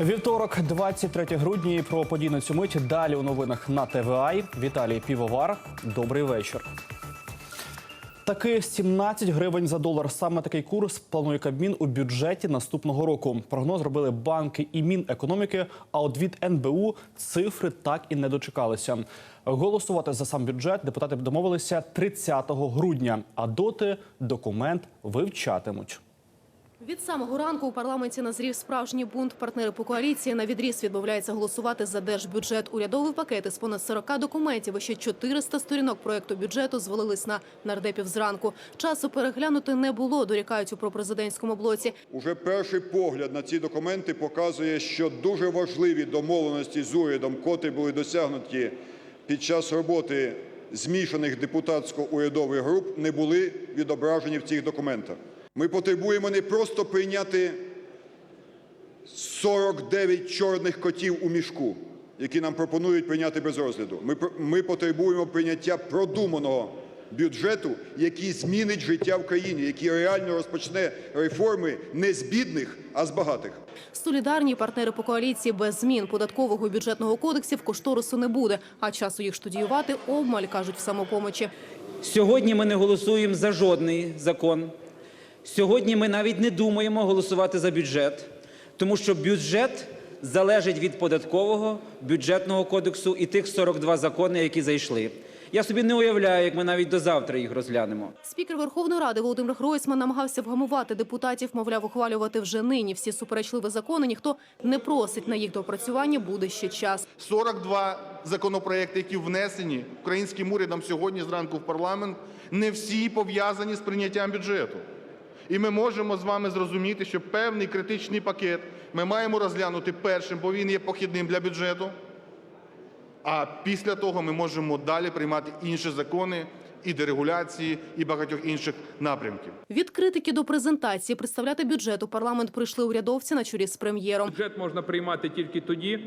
Вівторок, 23 грудня. Про події на цю мить. Далі у новинах на ТВА. Віталій Півовар. Добрий вечір. Таки 17 гривень за долар. Саме такий курс планує Кабмін у бюджеті наступного року. Прогноз робили банки і Мінекономіки. А от від НБУ цифри так і не дочекалися. Голосувати за сам бюджет депутати домовилися 30 грудня. А доти документ вивчатимуть. Від самого ранку у парламенті назрів справжній бунт. Партнери по коаліції на відріз відмовляються голосувати за держбюджет. Урядовий пакет із понад 40 документів ще 400 сторінок проекту бюджету звалились на нардепів зранку. Часу переглянути не було. Дорікають у пропрезидентському блоці. Уже перший погляд на ці документи показує, що дуже важливі домовленості з урядом, котрі були досягнуті під час роботи змішаних депутатсько-урядових груп, не були відображені в цих документах. Ми потребуємо не просто прийняти 49 чорних котів у мішку, які нам пропонують прийняти без розгляду. Ми, ми потребуємо прийняття продуманого бюджету, який змінить життя в країні, який реально розпочне реформи не з бідних, а з багатих. Солідарні партнери по коаліції без змін податкового і бюджетного кодексів кошторису не буде. А часу їх штудіювати обмаль, кажуть в самопомочі. Сьогодні ми не голосуємо за жодний закон. Сьогодні ми навіть не думаємо голосувати за бюджет, тому що бюджет залежить від податкового, бюджетного кодексу і тих 42 закони, які зайшли. Я собі не уявляю, як ми навіть до завтра їх розглянемо. Спікер Верховної Ради Володимир Гройсман намагався вгамувати депутатів, мовляв, ухвалювати вже нині всі суперечливі закони. Ніхто не просить на їх доопрацювання. Буде ще час. 42 законопроекти, які внесені українським урядом сьогодні зранку в парламент, не всі пов'язані з прийняттям бюджету. І ми можемо з вами зрозуміти, що певний критичний пакет ми маємо розглянути першим, бо він є похідним для бюджету. А після того ми можемо далі приймати інші закони і дерегуляції, і багатьох інших напрямків. Від критики до презентації представляти бюджет у парламент прийшли урядовці на чолі з прем'єром. Бюджет можна приймати тільки тоді,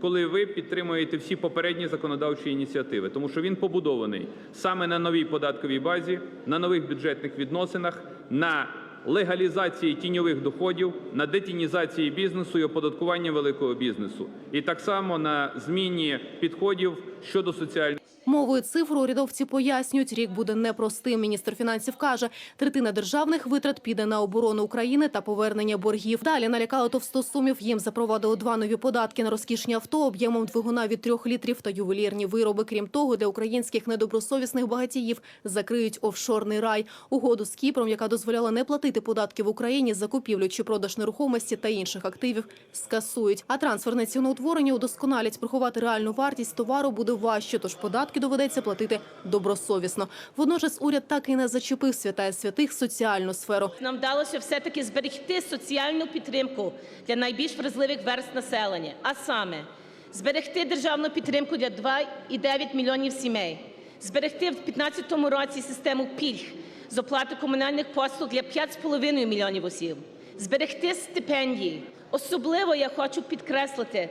коли ви підтримуєте всі попередні законодавчі ініціативи, тому що він побудований саме на новій податковій базі, на нових бюджетних відносинах, на легалізації тіньових доходів, на детінізації бізнесу і оподаткування великого бізнесу, і так само на зміні підходів щодо соціальної. Мовою цифр урядовці пояснюють, рік буде непростим. Міністр фінансів каже, третина державних витрат піде на оборону України та повернення боргів. Далі налякали товстосумів. Їм запровадили два нові податки на розкішні авто об'ємом двигуна від трьох літрів та ювелірні вироби. Крім того, для українських недобросовісних багатіїв закриють офшорний рай. Угоду з Кіпром, яка дозволяла не платити податки в Україні за купівлю чи продаж нерухомості та інших активів, скасують. А трансферне ціноутворення удосконалять. Приховати реальну вартість товару буде важче, тож податки доведеться платити добросовісно. Водночас уряд так і не зачепив святая святих соціальну сферу. Нам вдалося все-таки зберегти соціальну підтримку для найбільш вразливих верст населення, а саме зберегти державну підтримку для 2,9 мільйонів сімей, зберегти в 2015 році систему пільг з оплати комунальних послуг для 5,5 мільйонів осіб, зберегти стипендії. Особливо я хочу підкреслити,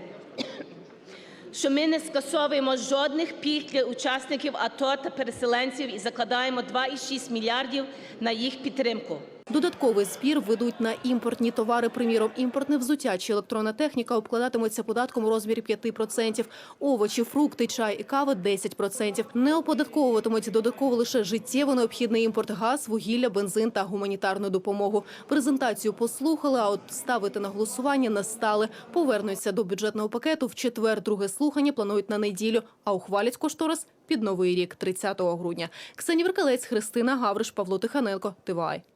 що ми не скасовуємо жодних пільг для учасників АТО та переселенців і закладаємо 2,6 мільярдів на їх підтримку. Додатковий збір ведуть на імпортні товари. Приміром, імпортне взуття чи електронна техніка обкладатимуться податком у розмірі 5%. Овочі, фрукти, чай і кава – 10%. Не оподатковуватимуть додатково лише життєво необхідний імпорт газ, вугілля, бензин та гуманітарну допомогу. Презентацію послухали, а от ставити на голосування не стали. Повернуться до бюджетного пакету в четвер. Друге слухання планують на неділю, а ухвалять кошторис під новий рік, 30 грудня. Ксенія Веркалець, Христина Гавриш, Павло Тиханенко. ТВАЙ.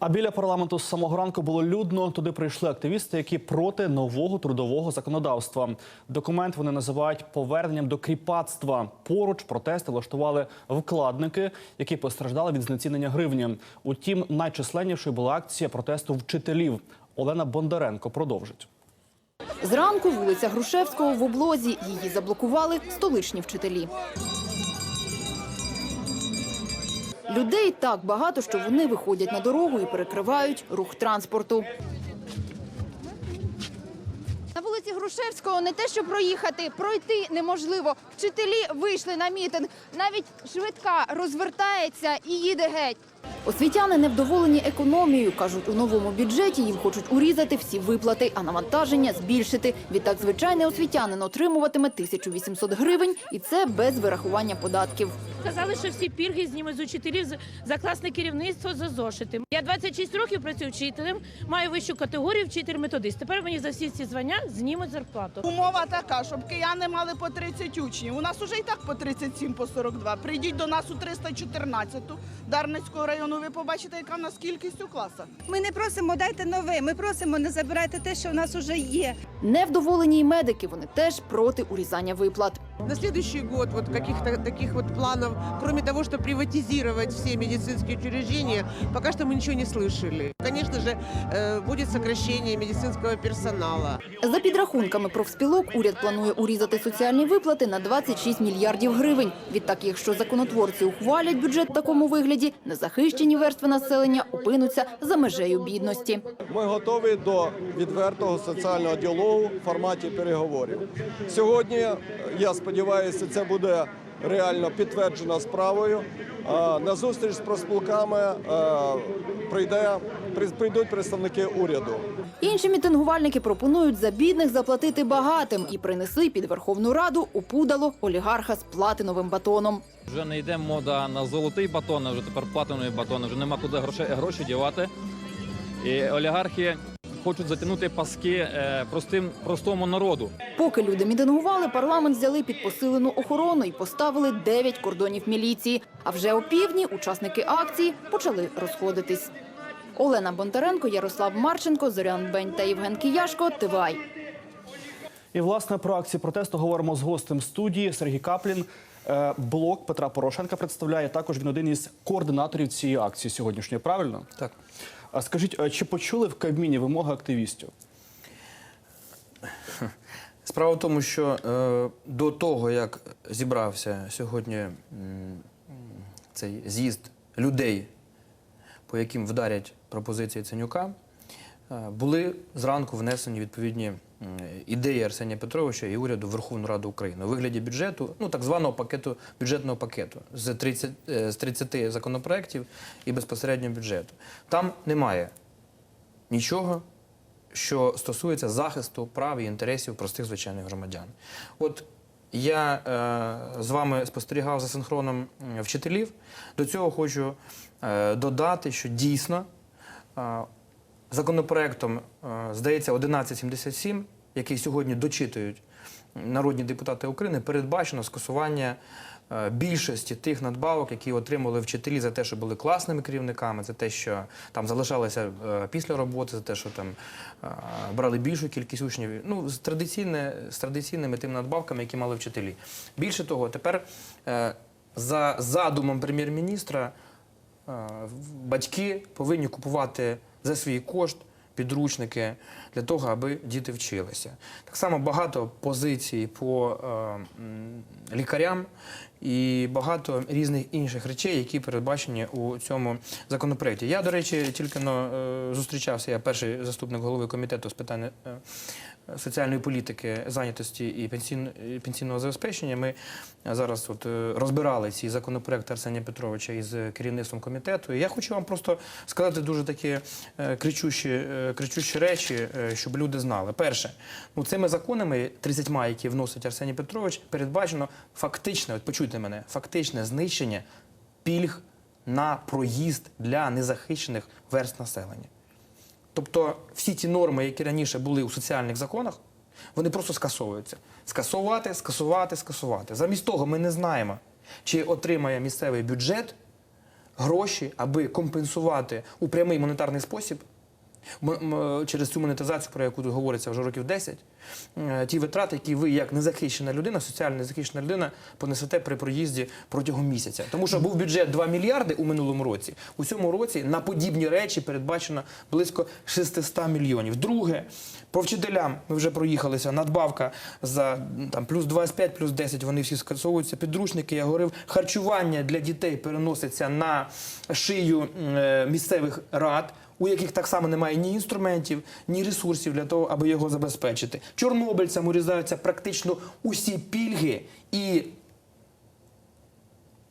А біля парламенту з самого ранку було людно. Туди прийшли активісти, які проти нового трудового законодавства. Документ вони називають поверненням до кріпацтва. Поруч протести влаштували вкладники, які постраждали від знецінення гривні. Утім, найчисленнішою була акція протесту вчителів. Олена Бондаренко продовжить. Зранку вулиця Грушевського в облозі. Її заблокували столичні вчителі. Людей так багато, що вони виходять на дорогу і перекривають рух транспорту. На вулиці Грушевського не те, що проїхати, пройти неможливо. Вчителі вийшли на мітинг. Навіть швидка розвертається і їде геть. Освітяни невдоволені економією. Кажуть, у новому бюджеті їм хочуть урізати всі виплати, а навантаження збільшити. Відтак звичайний освітянин отримуватиме 1800 гривень, і це без вирахування податків. Сказали, що всі пільги знімуть з учителів за класне керівництво за зошити. Я 26 років працюю вчителем, маю вищу категорію вчитель-методист. Тепер мені за всі ці звання знімуть зарплату. Умова така, щоб кияни мали по 30 учнів. У нас уже і так по 37, по 42. Прийдіть до нас у 314-ту Дарницького району, ви побачите, яка в нас кількість у класах. Ми не просимо дайте нове. Ми просимо не забирайте те, що в нас вже є. Невдоволені й медики. Вони теж проти урізання виплат. На следующий год вот каких-то таких вот планов, кроме того, что приватизировать все медицинские учреждения, пока что мы ничего не слышали. Конечно же, э, будет сокращение медицинского персонала. За підрахунками профспілок, уряд планує урізати соціальні виплати на 26 мільярдів гривень. Відтак, якщо законотворці ухвалять бюджет в такому вигляді, незахищені верстви населення опинуться за межею бідності. Ми готові до відвертого соціального діалогу в форматі переговорів. Сьогодні, я сподіваюся, це буде реально підтверджено справою. На зустріч з профспілками прийдуть представники уряду. Інші мітингувальники пропонують за бідних заплатити багатим і принесли під Верховну Раду опудало олігарха з платиновим батоном. Вже не йде мода на золотий батон, а вже тепер платиновий батон. Вже нема куди гроші, гроші дівати. І олігархи хочуть затягнути паски е, простим простому народу. Поки люди мітингували, парламент взяли під посилену охорону і поставили 9 кордонів міліції. А вже о півдні учасники акції почали розходитись. Олена Бондаренко, Ярослав Марченко, Зорян Бень та Євген Кияшко. Тивай. І власне про акцію протесту говоримо з гостем студії Сергій Каплін. Е, Блок Петра Порошенка представляє також він один із координаторів цієї акції сьогоднішньої. Правильно? Так. А скажіть, е, чи почули в Кабміні вимоги активістів? Справа в тому, що е, до того, як зібрався сьогодні м, цей з'їзд людей, по яким вдарять пропозиції Ценюка, е, були зранку внесені відповідні ідеї Арсенія Петровича і уряду Верховну Раду України у вигляді бюджету, ну так званого пакету бюджетного пакету з 30, е, з 30 законопроєктів і безпосередньо бюджету. Там немає нічого, що стосується захисту прав і інтересів простих звичайних громадян. От я е, з вами спостерігав за синхроном вчителів. До цього хочу е, додати, що дійсно е, законопроектом, е, здається, 1177, який сьогодні дочитують народні депутати України, передбачено скасування більшості тих надбавок, які отримали вчителі за те, що були класними керівниками, за те, що там залишалися е, після роботи, за те, що там е, брали більшу кількість учнів. Ну, з, традиційне, з традиційними тими надбавками, які мали вчителі. Більше того, тепер е, за задумом прем'єр-міністра е, батьки повинні купувати за свій кошт підручники для того, аби діти вчилися. Так само багато позицій по е, лікарям і багато різних інших речей, які передбачені у цьому законопроекті. Я, до речі, тільки но, е, зустрічався, я перший заступник голови комітету з питань е, соціальної політики, зайнятості і пенсійн- пенсійного забезпечення. Ми зараз от е, розбирали ці законопроекти Арсенія Петровича із керівництвом комітету. І я хочу вам просто сказати дуже такі е, кричущі, е, кричущі речі, е, щоб люди знали. Перше, ну цими законами, 30, які вносить Арсеній Петрович, передбачено фактичне, от почуйте мене, фактичне знищення пільг на проїзд для незахищених верст населення. Тобто всі ті норми, які раніше були у соціальних законах, вони просто скасовуються. Скасувати, скасувати, скасувати. Замість того, ми не знаємо, чи отримає місцевий бюджет гроші, аби компенсувати у прямий монетарний спосіб через цю монетизацію, про яку тут говориться вже років 10, е, ті витрати, які ви, як незахищена людина, соціально незахищена людина, понесете при проїзді протягом місяця. Тому що був бюджет 2 мільярди у минулому році. У цьому році на подібні речі передбачено близько 600 мільйонів. Друге, по вчителям ми вже проїхалися. Надбавка за там плюс 25, плюс 10, вони всі скасовуються. Підручники, я говорив, харчування для дітей переноситься на шию е, місцевих рад у яких так само немає ні інструментів, ні ресурсів для того, аби його забезпечити. Чорнобильцям урізаються практично усі пільги і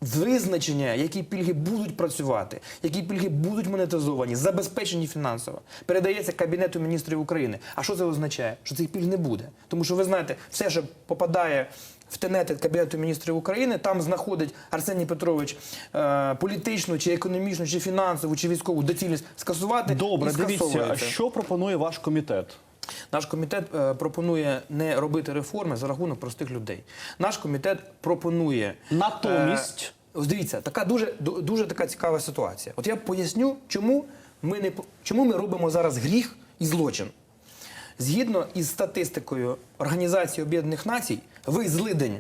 Визначення, які пільги будуть працювати, які пільги будуть монетизовані, забезпечені фінансово, передається Кабінету міністрів України. А що це означає? Що цих пільг не буде. Тому що ви знаєте, все, що попадає в тенети Кабінету міністрів України, там знаходить Арсеній Петрович е, політичну, чи економічну, чи фінансову, чи військову доцільність скасувати. Добре, і дивіться, скасовується. що пропонує ваш комітет? Наш комітет е, пропонує не робити реформи за рахунок простих людей. Наш комітет пропонує Натомість? Е, ось дивіться, така дуже дуже така цікава ситуація. От я поясню, чому ми не чому ми робимо зараз гріх і злочин. Згідно із статистикою Організації Об'єднаних Націй, ви злидень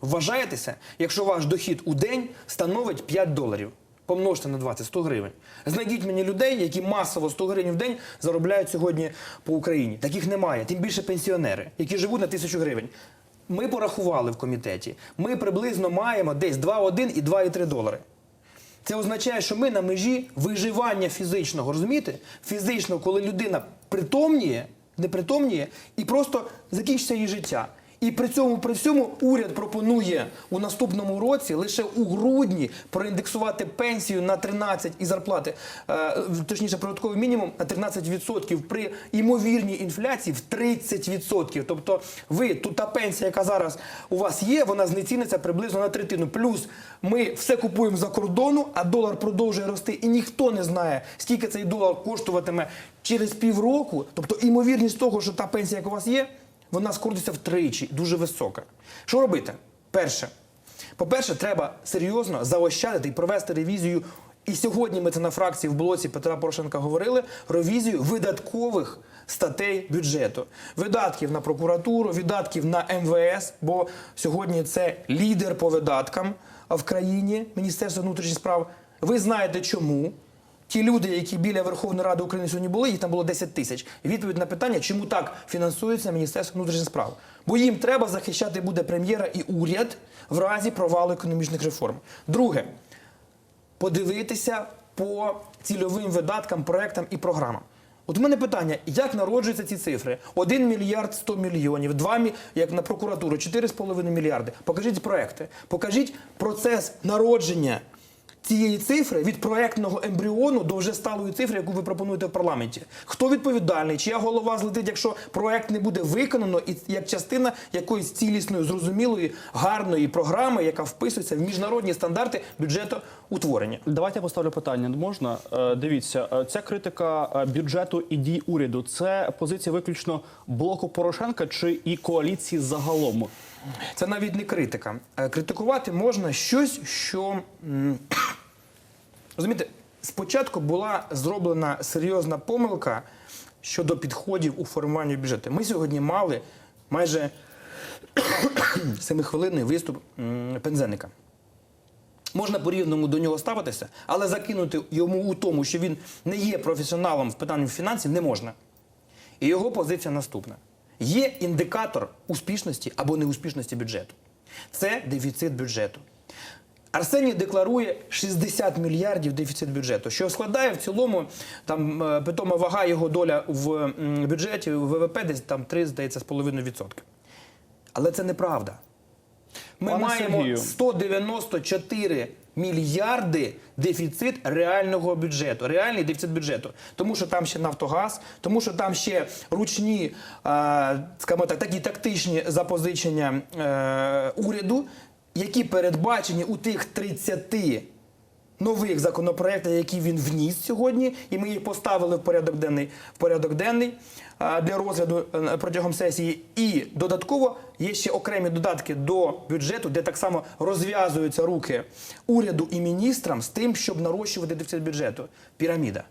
вважаєтеся, якщо ваш дохід у день становить 5 доларів. Помножте на 20 100 гривень. Знайдіть мені людей, які масово 100 гривень в день заробляють сьогодні по Україні. Таких немає. Тим більше пенсіонери, які живуть на тисячу гривень. Ми порахували в комітеті. Ми приблизно маємо десь 2,1 і 2,3 долари. Це означає, що ми на межі виживання фізичного, розумієте? Фізично, коли людина притомніє, не притомніє і просто закінчиться її життя. І при цьому при всьому уряд пропонує у наступному році лише у грудні проіндексувати пенсію на 13 і зарплати, е, точніше, прожитковий мінімум на 13% при імовірній інфляції в 30%. Тобто ви тут та пенсія, яка зараз у вас є, вона знеціниться приблизно на третину. Плюс ми все купуємо за кордону, а долар продовжує рости, і ніхто не знає, скільки цей долар коштуватиме через півроку. Тобто імовірність того, що та пенсія, яка у вас є, вона скоротиться втричі, дуже висока. Що робити? Перше, по-перше, треба серйозно заощадити і провести ревізію. І сьогодні ми це на фракції в блоці Петра Порошенка говорили ревізію видаткових статей бюджету, видатків на прокуратуру, видатків на МВС, бо сьогодні це лідер по видаткам в країні Міністерство внутрішніх справ. Ви знаєте чому? Ті люди, які біля Верховної Ради України сьогодні були, їх там було 10 тисяч. Відповідь на питання, чому так фінансується Міністерство внутрішніх справ. Бо їм треба захищати буде прем'єра і уряд в разі провалу економічних реформ. Друге, подивитися по цільовим видаткам, проектам і програмам. От у мене питання, як народжуються ці цифри? 1 мільярд 100 мільйонів, 2 мі... як на прокуратуру, 4,5 мільярди. Покажіть проекти, покажіть процес народження цієї цифри від проектного ембріону до вже сталої цифри, яку ви пропонуєте в парламенті. Хто відповідальний? Чия голова злетить, якщо проект не буде виконано, і як частина якоїсь цілісної, зрозумілої, гарної програми, яка вписується в міжнародні стандарти бюджетоутворення? Давайте я поставлю питання. Можна? Е, Дивіться, е, ця критика е, бюджету і дій уряду це позиція виключно блоку Порошенка чи і коаліції загалом? Це навіть не критика. Критикувати можна щось, що розумієте, спочатку була зроблена серйозна помилка щодо підходів у формуванні бюджету. Ми сьогодні мали майже семихвилинний виступ м, Пензеника. Можна по-рівному до нього ставитися, але закинути йому у тому, що він не є професіоналом в питанні фінансів, не можна. І його позиція наступна: є індикатор успішності або неуспішності бюджету. Це дефіцит бюджету. Арсеній декларує 60 мільярдів дефіцит бюджету, що складає в цілому там е, питома вага його доля в бюджеті в ВВП десь там 3, здається, з половиною відсотки. Але це неправда. Ми Пане маємо Сергію. 194 мільярди дефіцит реального бюджету, реальний дефіцит бюджету. Тому що там ще Нафтогаз, тому що там ще ручні, а, скажімо так, такі тактичні запозичення е, уряду, які передбачені у тих 30 нових законопроєктів, які він вніс сьогодні, і ми їх поставили в порядок денний, в порядок денний для розгляду е, протягом сесії. І додатково є ще окремі додатки до бюджету, де так само розв'язуються руки уряду і міністрам з тим, щоб нарощувати дефіцит бюджету. Піраміда.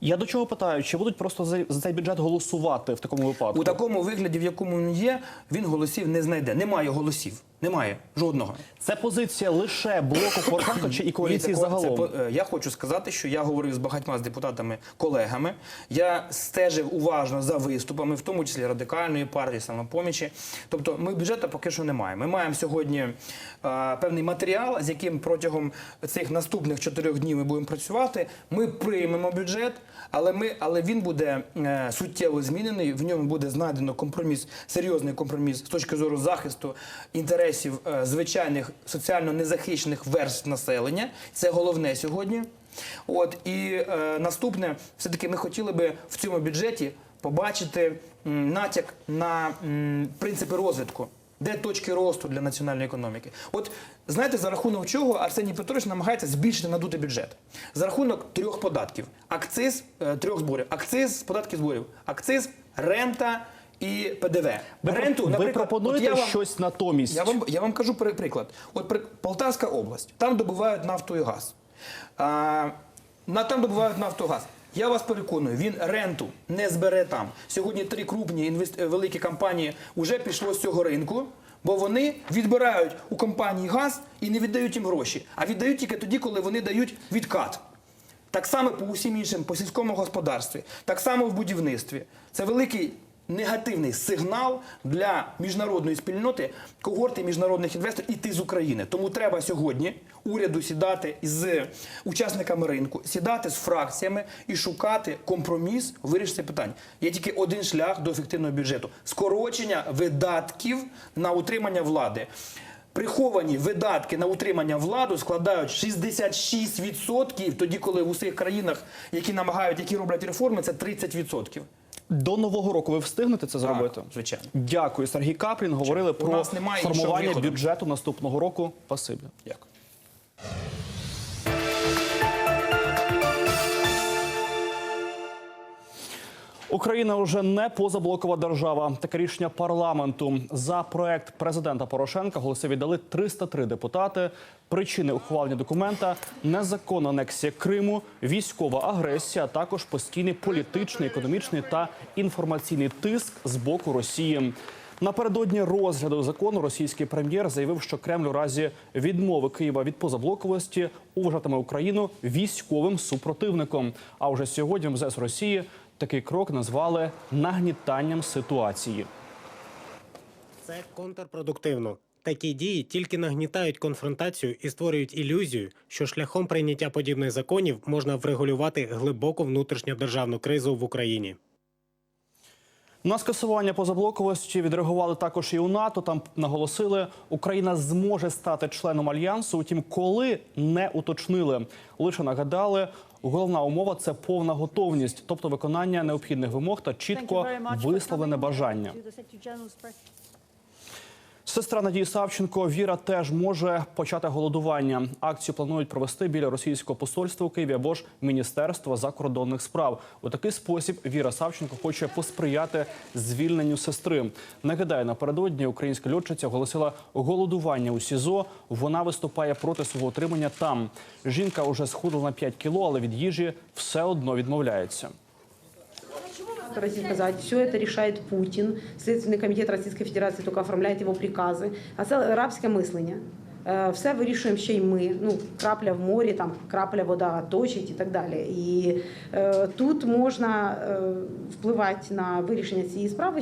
Я до чого питаю, чи будуть просто за, за цей бюджет голосувати в такому випадку? У такому вигляді, в якому він є, він голосів не знайде. Немає голосів. Немає жодного. Це позиція лише блоку Порошенка чи і коаліції Ні, це загалом? це е, я хочу сказати, що я говорив з багатьма з депутатами колегами. Я стежив уважно за виступами, в тому числі радикальної партії, самопомічі. Тобто, ми бюджету поки що не маємо. Ми маємо сьогодні е, певний матеріал, з яким протягом цих наступних чотирьох днів ми будемо працювати. Ми приймемо бюджет. Але ми, але він буде е, суттєво змінений. В ньому буде знайдено компроміс, серйозний компроміс з точки зору захисту інтересів е, звичайних соціально незахищених верств населення. Це головне сьогодні. От і е, наступне, все таки ми хотіли би в цьому бюджеті побачити м, натяк на м, принципи розвитку. Де точки росту для національної економіки? От знаєте, за рахунок чого Арсеній Петрович намагається збільшити надути бюджет? За рахунок трьох податків: акциз е, трьох зборів, акциз, податки зборів, акциз, рента і ПДВ. Ви, Ренту, ви наприклад, пропонуєте я вам- щось натомість? я вам, я вам кажу приклад. От при, Полтавська область, там добувають нафту і газ. А, на, там добувають нафту і газ. Я вас переконую, він ренту не збере там. Сьогодні три крупні інвест... е, великі компанії вже пішло з цього ринку, бо вони відбирають у компанії газ і не віддають їм гроші, а віддають тільки тоді, коли вони дають відкат. Так само по усім іншим, по сільському господарстві, так само в будівництві. Це великий негативний сигнал для міжнародної спільноти, когорти міжнародних інвесторів іти з України. Тому треба сьогодні уряду сідати з учасниками ринку, сідати з фракціями і шукати компроміс, вирішити питання. Є тільки один шлях до ефективного бюджету скорочення видатків на утримання влади. Приховані видатки на утримання влади складають 66%, тоді коли в усіх країнах, які намагають, які роблять реформи, це 30%. До нового року ви встигнете це зробити? звичайно. Дякую, Сергій Каплін. Говорили У про формування бюджету наступного року. Спасибі. Дякую. Україна вже не позаблокова держава. Таке рішення парламенту за проект президента Порошенка голоси віддали 303 депутати. Причини ухвалення документа незаконна анексія Криму, військова агресія, а також постійний політичний, економічний та інформаційний тиск з боку Росії. Напередодні розгляду закону російський прем'єр заявив, що Кремль у разі відмови Києва від позаблоковості вважатиме Україну військовим супротивником. А вже сьогодні МЗС Росії такий крок назвали нагнітанням ситуації. Це контрпродуктивно. Такі дії тільки нагнітають конфронтацію і створюють ілюзію, що шляхом прийняття подібних законів можна врегулювати глибоку внутрішньодержавну кризу в Україні. На скасування позаблоковості відреагували також і у НАТО. Там наголосили, Україна зможе стати членом альянсу. Утім, коли не уточнили, лише нагадали. Головна умова це повна готовність, тобто виконання необхідних вимог та чітко висловлене бажання. Сестра Надії Савченко Віра теж може почати голодування. Акцію планують провести біля російського посольства у Києві або ж Міністерства закордонних справ. У такий спосіб Віра Савченко хоче посприяти звільненню сестри. Нагадаю, напередодні українська льотчиця оголосила голодування у СІЗО. Вона виступає проти свого отримання там. Жінка уже схудла на 5 кіло, але від їжі все одно відмовляється. России сказать, все это решает Путин, Следственный комитет Российской Федерации только оформляет его приказы. А це рабське мислення. Е, Все вирішуємо ще й ми. Ну, крапля в морі, там крапля вода точить і так далі. І е, тут можна е, впливати на вирішення цієї справи.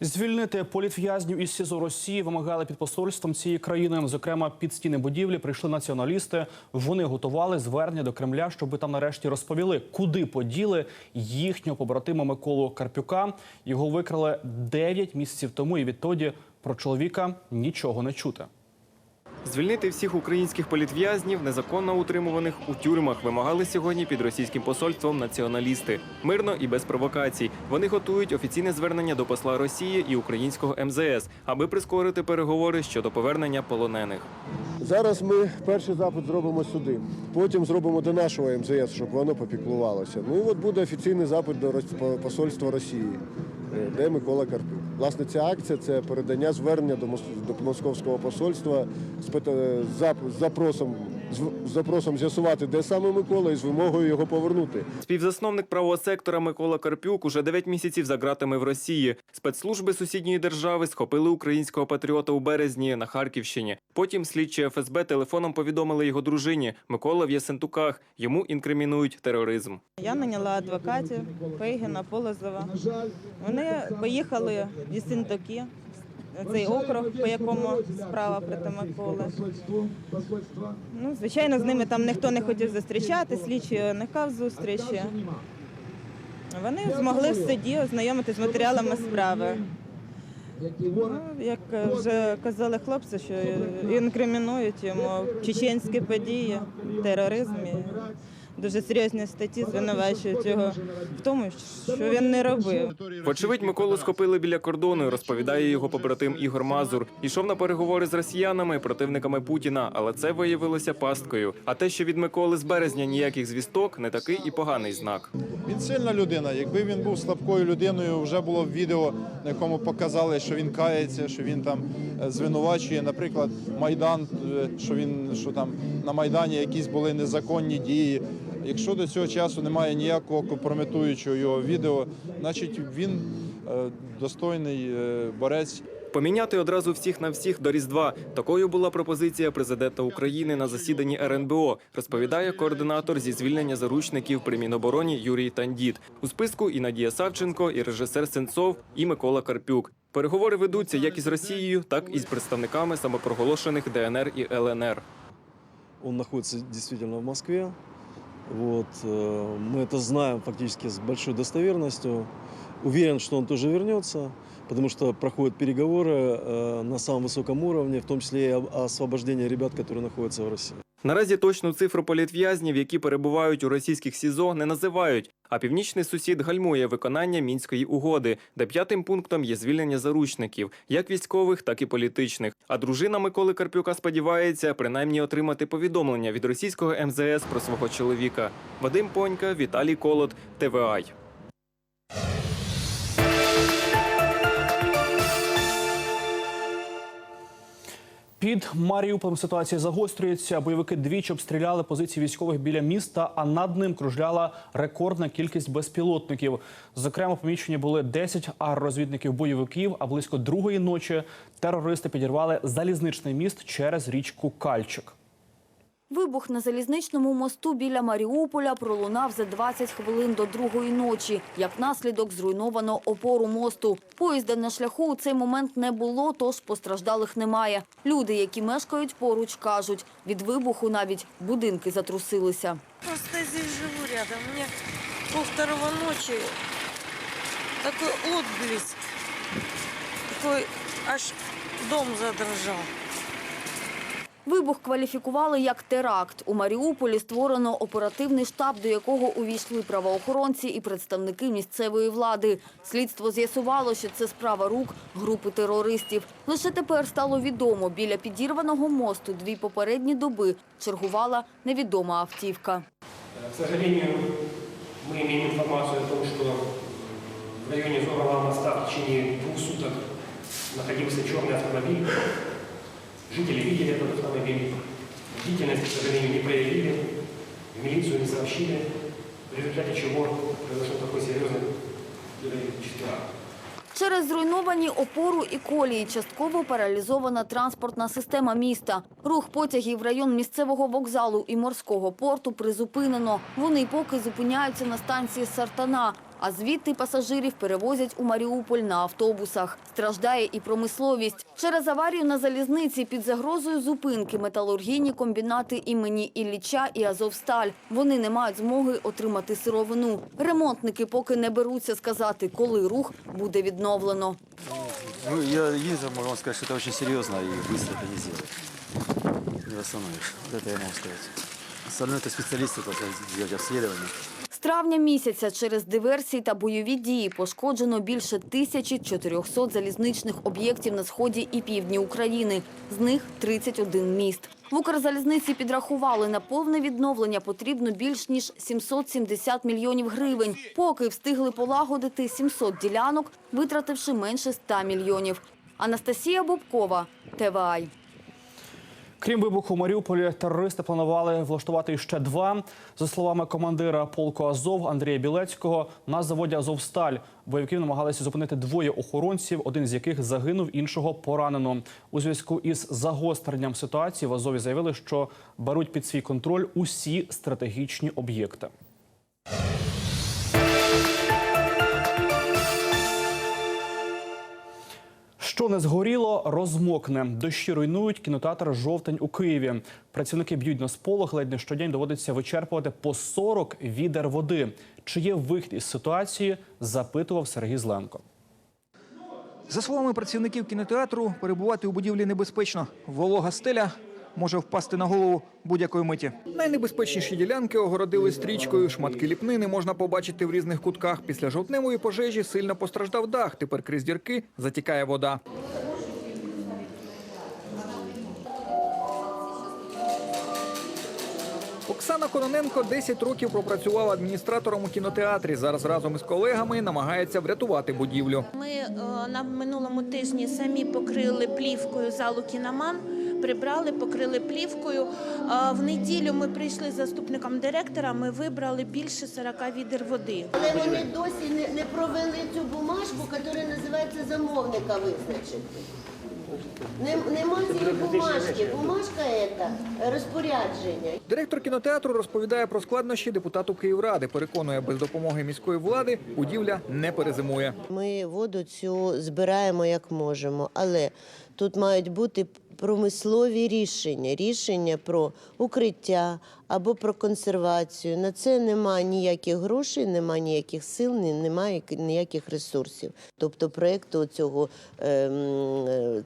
Звільнити політв'язнів із СІЗО Росії вимагали під посольством цієї країни. Зокрема, під стіни будівлі прийшли націоналісти. Вони готували звернення до Кремля, щоб там нарешті розповіли, куди поділи їхнього побратима Миколу Карпюка. Його викрали 9 місяців тому, і відтоді про чоловіка нічого не чути. Звільнити всіх українських політв'язнів, незаконно утримуваних у тюрмах, вимагали сьогодні під російським посольством націоналісти. Мирно і без провокацій. Вони готують офіційне звернення до посла Росії і українського МЗС, аби прискорити переговори щодо повернення полонених. Зараз ми перший запит зробимо сюди, потім зробимо до нашого МЗС, щоб воно попіклувалося. Ну і от буде офіційний запит до посольства Росії, е, де Микола Карпюк. Власне, ця акція це передання звернення до, Мос- московського посольства з запросом, з запросом з'ясувати, де саме Микола, і з вимогою його повернути. Співзасновник правого сектора Микола Карпюк уже 9 місяців за ґратами в Росії. Спецслужби сусідньої держави схопили українського патріота у березні на Харківщині. Потім слідчі ФСБ телефоном повідомили його дружині Микола в Ясентуках. Йому інкримінують тероризм. Я наняла адвокатів Пейгіна, Полозова. Вони поїхали в Єсентуки цей округ, по якому справа проти Миколи. Ну, звичайно, з ними там ніхто не хотів зустрічати, слідчий уникав зустрічі. Вони змогли в суді ознайомитися з матеріалами справи. Ну, як вже казали хлопці, що інкримінують йому чеченські події, тероризм. Дуже серйозні статті звинувачують його в тому, що він не робив. Вочевидь, Миколу схопили біля кордону. Розповідає його побратим Ігор Мазур. Ішов на переговори з росіянами, противниками Путіна, але це виявилося пасткою. А те, що від Миколи з березня ніяких звісток, не такий і поганий знак. Він сильна людина. Якби він був слабкою людиною, вже було б відео, на якому показали, що він кається, що він там е, звинувачує, наприклад, майдан, е, що він що там на майдані якісь були незаконні дії. Якщо до цього часу немає ніякого компрометуючого його відео, значить він е, достойний е, борець. Поміняти одразу всіх на всіх до Різдва. Такою була пропозиція президента України на засіданні РНБО, розповідає координатор зі звільнення заручників при Мінобороні Юрій Тандіт. У списку і Надія Савченко, і режисер Сенцов, і Микола Карпюк. Переговори ведуться як із Росією, так і з представниками самопроголошених ДНР і ЛНР. Он находится действительно в Москве. Вот, э, мы это знаем фактически с большой достоверностью. Уверен, что он тоже вернется, потому что проходят переговоры э, на самом высоком уровне, в том числе и об освобождении ребят, которые находятся в России. Наразі точну цифру політв'язнів, які перебувають у російських СІЗО, не називають. А північний сусід гальмує виконання мінської угоди, де п'ятим пунктом є звільнення заручників, як військових, так і політичних. А дружина Миколи Карпюка сподівається принаймні отримати повідомлення від російського МЗС про свого чоловіка. Вадим Понька, Віталій Колот, ТВАЙ. Під Маріуполем ситуація загострюється. Бойовики двічі обстріляли позиції військових біля міста, а над ним кружляла рекордна кількість безпілотників. Зокрема, помічені були 10 аеророзвідників бойовиків. А близько другої ночі терористи підірвали залізничний міст через річку Кальчик. Вибух на залізничному мосту біля Маріуполя пролунав за 20 хвилин до другої ночі. Як наслідок зруйновано опору мосту. Поїзда на шляху у цей момент не було, тож постраждалих немає. Люди, які мешкають поруч, кажуть, від вибуху навіть будинки затрусилися. Просто здесь живу рядом. Мне пол второго ночи такой отблеск, такой аж дом задрожал. Вибух кваліфікували як теракт. У Маріуполі створено оперативний штаб, до якого увійшли правоохоронці і представники місцевої влади. Слідство з'ясувало, що це справа рук групи терористів. Лише тепер стало відомо, біля підірваного мосту дві попередні доби чергувала невідома автівка. К сожалению, мы имеем информацию о том, в районе Зорового моста в течение двух суток находился черный автомобиль. Жители видели этот автомобиль. Бдительность, к сожалению, не проявили, в милицию не сообщили, в результате чего произошел такой серьезный террористический. Через зруйновані опору і колії частково паралізована транспортна система міста. Рух потягів в район місцевого вокзалу і морського порту призупинено. Вони поки зупиняються на станції Сартана, а звідти пасажирів перевозять у Маріуполь на автобусах. Страждає і промисловість. Через аварію на залізниці під загрозою зупинки металургійні комбінати імені Ілліча і Азовсталь. Вони не мають змоги отримати сировину. Ремонтники поки не беруться сказати, коли рух буде відновлено. Ну, я ездил, могу вам сказать, что это очень серьезно и быстро это не сделать. Не восстановишь. Вот это я могу сказать. Остальное это специалисты должны сделать обследование. Травня місяця через диверсії та бойові дії пошкоджено більше 1400 залізничних об'єктів на сході і півдні України. З них 31 міст. В Укрзалізниці підрахували, на повне відновлення потрібно більш ніж 770 мільйонів гривень. Поки встигли полагодити 700 ділянок, витративши менше 100 мільйонів. Анастасія Бобкова, ТВАЙ. Крім вибуху в Маріуполі, терористи планували влаштувати ще два. За словами командира полку Азов Андрія Білецького, на заводі Азовсталь бойовиків намагалися зупинити двоє охоронців, один з яких загинув, іншого поранено. У зв'язку із загостренням ситуації в Азові заявили, що беруть під свій контроль усі стратегічні об'єкти. Що не згоріло, розмокне. Дощі руйнують кінотеатр Жовтень у Києві. Працівники б'ють на сполох, ледь не щодень доводиться вичерпувати по 40 відер води. Чи є вихід із ситуації? Запитував Сергій Зленко. За словами працівників кінотеатру, перебувати у будівлі небезпечно. Волога стеля може впасти на голову будь-якої миті. Найнебезпечніші ділянки огородили стрічкою. Шматки ліпнини можна побачити в різних кутках. Після жовтневої пожежі сильно постраждав дах. Тепер крізь дірки затікає вода. Оксана Кононенко 10 років пропрацювала адміністратором у кінотеатрі. Зараз разом із колегами намагається врятувати будівлю. Ми е, на минулому тижні самі покрили плівкою залу кіноман, прибрали, покрили плівкою. В неділю ми прийшли з заступником директора. Ми вибрали більше 40 відер води. Але вони досі не, не провели цю бумажку, яка називається замовника визначити. Нем- Нема цієї бумажки. Бумажка це розпорядження. Директор кінотеатру розповідає про складнощі депутату Київради. Переконує, без допомоги міської влади будівля не перезимує. Ми воду цю збираємо як можемо, але тут мають бути промислові рішення, рішення про укриття або про консервацію. На це немає ніяких грошей, немає ніяких сил, немає ніяких ресурсів. Тобто проєкту цього, ем,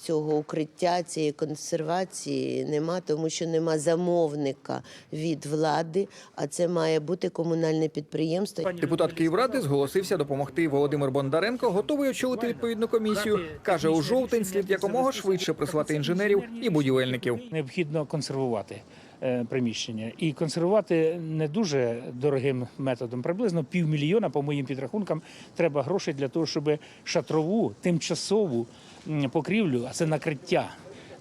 цього укриття, цієї консервації нема, тому що нема замовника від влади, а це має бути комунальне підприємство. Депутат Київради зголосився допомогти. Володимир Бондаренко готовий очолити відповідну комісію. каже, у жовтень слід якомога швидше прислати інженерів і будівельників. Необхідно консервувати приміщення і консервувати не дуже дорогим методом. Приблизно півмільйона, по моїм підрахункам, треба грошей для того, щоб шатрову тимчасову покрівлю, а це накриття.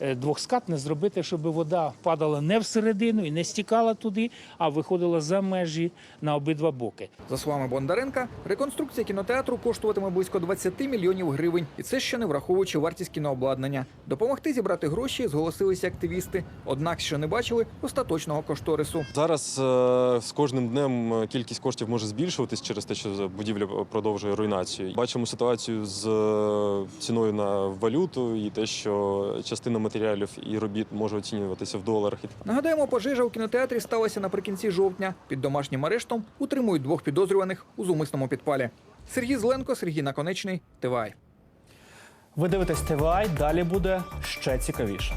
Е, Двохскатне зробити, щоб вода падала не всередину і не стікала туди, а виходила за межі на обидва боки. За словами Бондаренка, реконструкція кінотеатру коштуватиме близько 20 мільйонів гривень, і це ще не враховуючи вартість кінообладнання. Допомогти зібрати гроші зголосилися активісти. Однак, що не бачили остаточного кошторису. Зараз е, з кожним днем е, кількість коштів може збільшуватись через те, що будівля продовжує руйнацію. Бачимо ситуацію з ціною на валюту і те, що частина матеріалів і робіт може оцінюватися в доларах. Нагадаємо, пожежа у кінотеатрі сталася наприкінці жовтня. Під домашнім арештом утримують двох підозрюваних у зумисному підпалі. Сергій Зленко, Сергій Наконечний, Тивай. Ви дивитесь ТВА, далі буде ще цікавіше.